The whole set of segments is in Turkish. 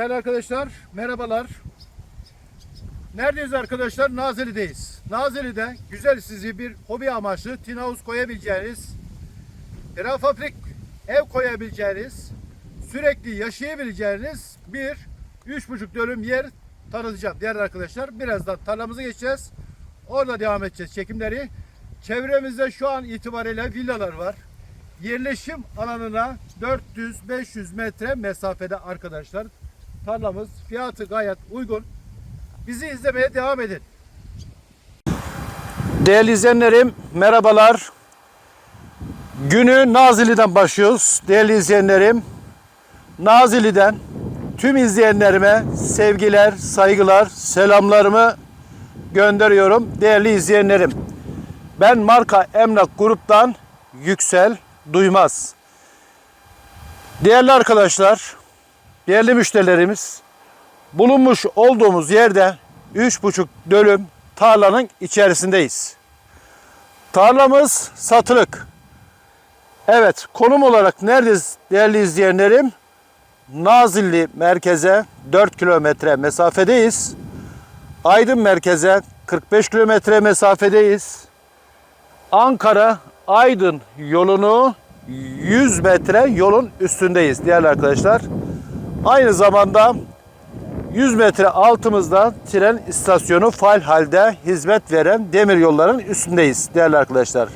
Değerli arkadaşlar, merhabalar. Neredeyiz arkadaşlar? Nazilli'deyiz. Nazilli'de güzel sizi bir hobi amaçlı tina havuz koyabileceğiniz, prefabrik ev koyabileceğiniz, sürekli yaşayabileceğiniz bir üç buçuk dönüm yer tanıtacağım değerli arkadaşlar. Birazdan tarlamıza geçeceğiz. Orada devam edeceğiz çekimleri. Çevremizde şu an itibariyle villalar var. Yerleşim alanına 400-500 metre mesafede arkadaşlar. Tarlamız fiyatı gayet uygun. Bizi izlemeye devam edin. Değerli izleyenlerim merhabalar. Günü Nazilli'den başlıyoruz. Değerli izleyenlerim Nazilli'den tüm izleyenlerime sevgiler, saygılar, selamlarımı gönderiyorum. Değerli izleyenlerim ben marka emlak gruptan Yüksel Duymaz. Değerli arkadaşlar, değerli müşterilerimiz, bulunmuş olduğumuz yerde 3,5 dönüm tarlanın içerisindeyiz. Tarlamız satılık. Evet, konum olarak neredeyiz değerli izleyenlerim? Nazilli merkeze 4 kilometre mesafedeyiz. Aydın merkeze 45 kilometre mesafedeyiz. Ankara Aydın yolunu 100 metre yolun üstündeyiz değerli arkadaşlar. Aynı zamanda 100 metre altımızda tren istasyonu faal halde hizmet veren demir yolların üstündeyiz değerli arkadaşlar.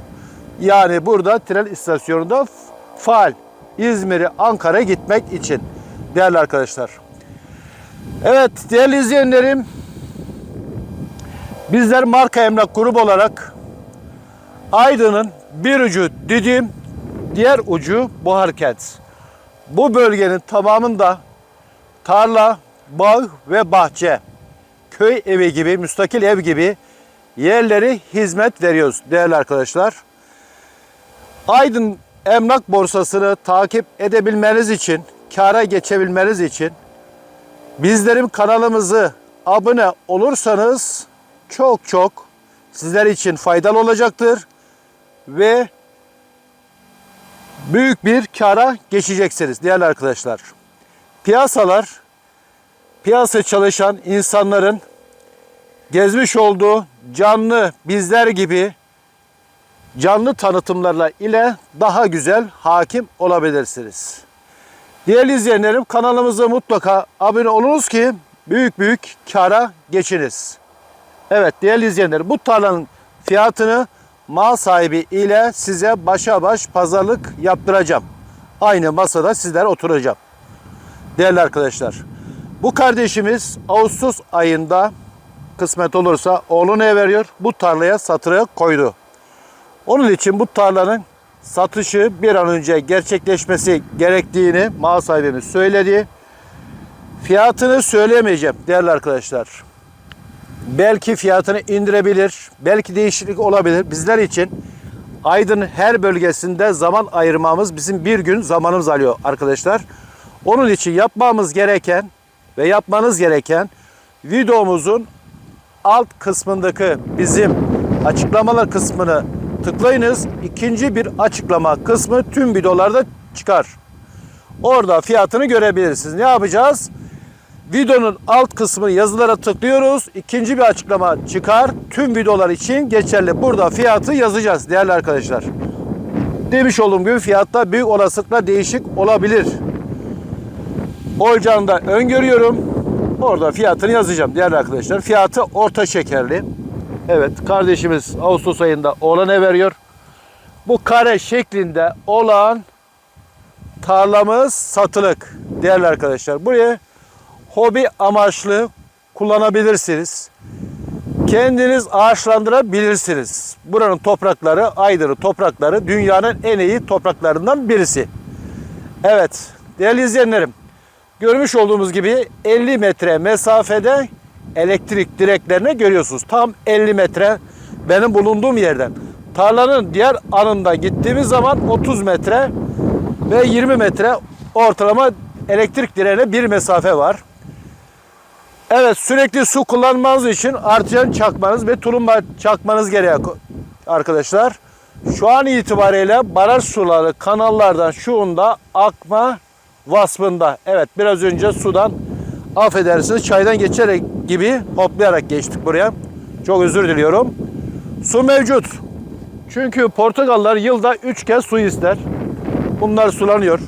Yani burada tren istasyonunda faal İzmir'e Ankara'ya gitmek için değerli arkadaşlar. Evet değerli izleyenlerim bizler marka emlak grubu olarak Aydın'ın bir ucu Didim, diğer ucu Buharkent. Bu bölgenin tamamında tarla, bağ ve bahçe, köy evi gibi, müstakil ev gibi yerleri hizmet veriyoruz değerli arkadaşlar. Aydın emlak borsasını takip edebilmeniz için, kâra geçebilmeniz için bizlerin kanalımızı abone olursanız çok çok sizler için faydalı olacaktır ve büyük bir kara geçeceksiniz değerli arkadaşlar. Piyasalar, piyasa çalışan insanların gezmiş olduğu canlı bizler gibi canlı tanıtımlarla ile daha güzel hakim olabilirsiniz. Değerli izleyenlerim kanalımıza mutlaka abone olunuz ki büyük büyük kara geçiniz. Evet değerli izleyenler bu tarlanın fiyatını mal sahibi ile size başa baş pazarlık yaptıracağım. Aynı masada sizler oturacağım. Değerli arkadaşlar bu kardeşimiz Ağustos ayında kısmet olursa oğlunu veriyor. Bu tarlaya satırı koydu. Onun için bu tarlanın satışı bir an önce gerçekleşmesi gerektiğini mal sahibimiz söyledi. Fiyatını söyleyemeyeceğim değerli arkadaşlar belki fiyatını indirebilir, belki değişiklik olabilir. Bizler için Aydın her bölgesinde zaman ayırmamız bizim bir gün zamanımız alıyor arkadaşlar. Onun için yapmamız gereken ve yapmanız gereken videomuzun alt kısmındaki bizim açıklamalar kısmını tıklayınız. İkinci bir açıklama kısmı tüm videolarda çıkar. Orada fiyatını görebilirsiniz. Ne yapacağız? Videonun alt kısmını yazılara tıklıyoruz. İkinci bir açıklama çıkar. Tüm videolar için geçerli. Burada fiyatı yazacağız değerli arkadaşlar. Demiş olduğum gibi fiyatta büyük olasılıkla değişik olabilir. Olacağını da öngörüyorum. Orada fiyatını yazacağım değerli arkadaşlar. Fiyatı orta şekerli. Evet kardeşimiz Ağustos ayında oğlana veriyor. Bu kare şeklinde olan tarlamız satılık değerli arkadaşlar. Buraya hobi amaçlı kullanabilirsiniz. Kendiniz ağaçlandırabilirsiniz. Buranın toprakları, Aydın'ın toprakları dünyanın en iyi topraklarından birisi. Evet, değerli izleyenlerim. Görmüş olduğumuz gibi 50 metre mesafede elektrik direklerini görüyorsunuz. Tam 50 metre benim bulunduğum yerden. Tarlanın diğer anında gittiğimiz zaman 30 metre ve 20 metre ortalama elektrik direğine bir mesafe var. Evet sürekli su kullanmanız için artiyen çakmanız ve tulumba çakmanız gerekiyor arkadaşlar. Şu an itibariyle baraj suları kanallardan şu anda akma vasfında. Evet biraz önce sudan affedersiniz çaydan geçerek gibi hoplayarak geçtik buraya. Çok özür diliyorum. Su mevcut. Çünkü Portakallar yılda 3 kez su ister. Bunlar sulanıyor.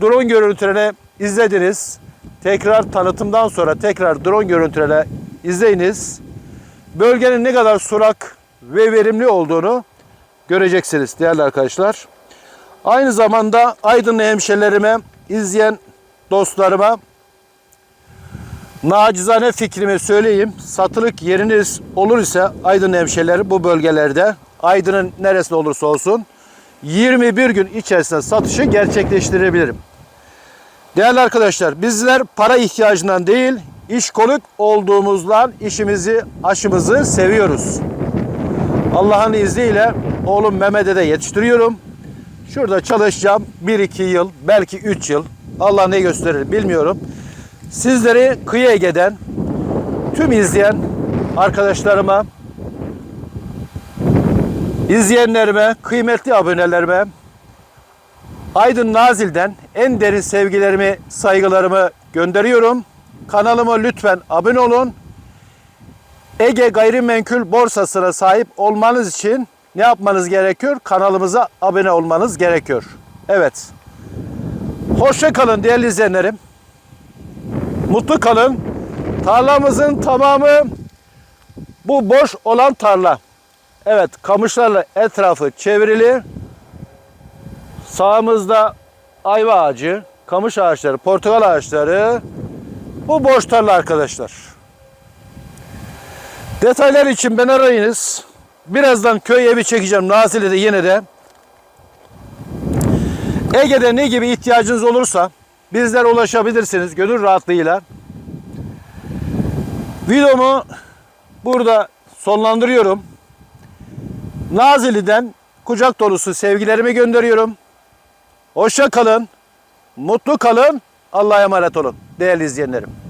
Drone görüntülerini izlediniz. Tekrar tanıtımdan sonra tekrar drone görüntülerini izleyiniz. Bölgenin ne kadar sulak ve verimli olduğunu göreceksiniz değerli arkadaşlar. Aynı zamanda Aydınlı hemşerilerime, izleyen dostlarıma nacizane fikrimi söyleyeyim. Satılık yeriniz olur ise Aydın hemşerileri bu bölgelerde Aydın'ın neresinde olursa olsun 21 gün içerisinde satışı gerçekleştirebilirim. Değerli arkadaşlar bizler para ihtiyacından değil işkolik olduğumuzdan işimizi aşımızı seviyoruz. Allah'ın izniyle oğlum Mehmet'e de yetiştiriyorum. Şurada çalışacağım 1-2 yıl belki 3 yıl Allah ne gösterir bilmiyorum. Sizleri Kıyı Ege'den tüm izleyen arkadaşlarıma, izleyenlerime, kıymetli abonelerime Aydın Nazil'den en derin sevgilerimi, saygılarımı gönderiyorum. Kanalıma lütfen abone olun. Ege Gayrimenkul Borsası'na sahip olmanız için ne yapmanız gerekiyor? Kanalımıza abone olmanız gerekiyor. Evet. Hoşça kalın değerli izleyenlerim. Mutlu kalın. Tarlamızın tamamı bu boş olan tarla. Evet, kamışlarla etrafı çevrili. Sağımızda ayva ağacı, kamış ağaçları, portakal ağaçları. Bu boş tarla arkadaşlar. Detaylar için beni arayınız. Birazdan köy evi çekeceğim Nazilli'de yine de. Ege'de ne gibi ihtiyacınız olursa bizlere ulaşabilirsiniz gönül rahatlığıyla. Videomu burada sonlandırıyorum. Nazilli'den kucak dolusu sevgilerimi gönderiyorum. Hoşça kalın, mutlu kalın, Allah'a emanet olun değerli izleyenlerim.